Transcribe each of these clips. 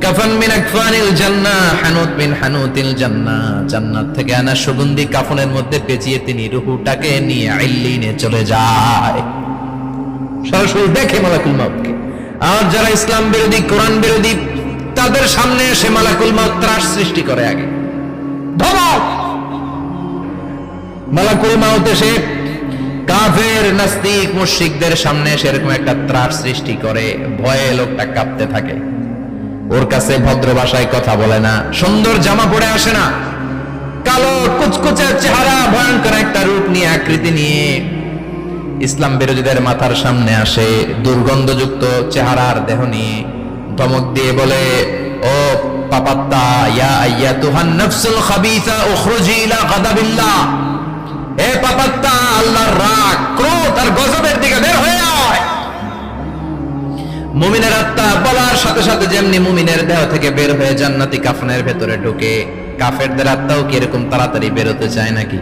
কাফান মিন আকফানিল জান্নাহ, হানুত মিন হানুতিল জান্নাহ। জান্নাত থেকে আনা সুগন্ধি কাফনের মধ্যে পেঁচিয়ে তিনি নিয়ে চলে যায়। সরাসরি দেখে মালাকুল মাউতকে আর যারা ইসলাম বিরোধী, কোরআন বিরোধী, তাদের সামনে এসে মালাকুল মাউত ত্রাস সৃষ্টি করে আগে। ধমক! মালাকুল মাউত এসে কাফের, নাস্তিক, মুশরিকদের সামনে এসে এরকম একটা ত্রাস সৃষ্টি করে। ভয়ে লোকটা কাঁপতে থাকে। ওর কাছে ভদ্র ভাষায় কথা বলে না। সুন্দর জামা পরে আসে না। কালো কুচকুচে চেহারা, ভয়ঙ্কর একটা রূপ নিয়ে আকৃতি নিয়ে ইসলাম বিরোধীদের মাথার সামনে আসে। দুর্গন্ধযুক্ত চেহারার দেহ নিয়ে ধমক দিয়ে বলে, ও পাপাত্তা, ইয়া আইয়া তুহান নফসুল খাবিসা উখরুজি ইলা গাদাবিল্লাহ। এ পাপাত্তা, আল্লাহর রাগ, ক্রোধ আর গজবের দিকে বের হয়ে আয়। মুমিনের আত্মা বলার সাথে সাথে যেমনি মুমিনের দেহ থেকে বের হয়ে জান্নাতি কাফনের ভেতরে ঢুকে, কাফেরদের আত্মাও কি এরকম তাড়াতাড়ি বেরোতে চায় নাকি?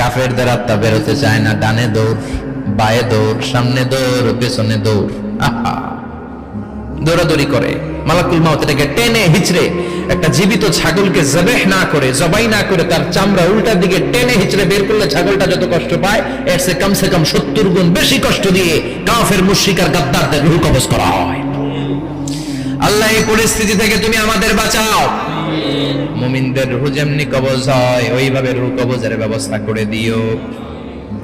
কাফেরদের আত্মা বেরোতে চায় না, ডানে দৌড়, বায়ে দৌড়, সামনে দৌড়, পেছনে দৌড়। দৌড়াদৌড়ি করে। মালাকুল মাউত এটাকে টেনে হিচড়ে একটা জীবিত ছাগলকে জবেহ না করে, জবাই না করে তার চামড়া উল্টার দিকে টেনে হিচড়ে বের করলে ছাগলটা যত কষ্ট পায়, এর সে কমসে কম সত্তর গুণ বেশি কষ্ট দিয়ে কাফের মুশরিকার গাদ্দারদের রুহ কবজ করা হয়। আল্লাহ এই পরিস্থিতি থেকে তুমি আমাদের বাঁচাও। মুমিনদের রুহ যেমনি কবজ হয় ওইভাবে রুহ কবজের ব্যবস্থা করে দিও।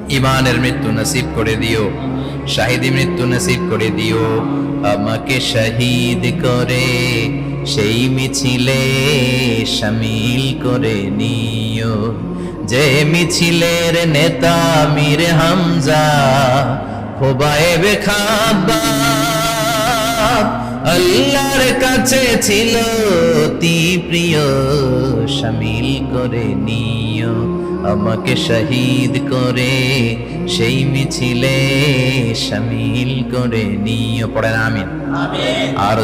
ইমানের মৃত্যু নসিব করে দিও। শাহিদি মৃত্যু নসিব করে দিও। আমাকে শহীদ করে সেই মিছিলে শামিল করে নিও। যে মিছিলের নেতা মীর হামজা খোবায়েবে খাব্বাব আল্লাহর কাছে ছিল অতি প্রিয় শামিল করে নিও আমাকে শহীদ করে। সেই মিছিলে শামিল করে নিও পড়েন আমিন। আর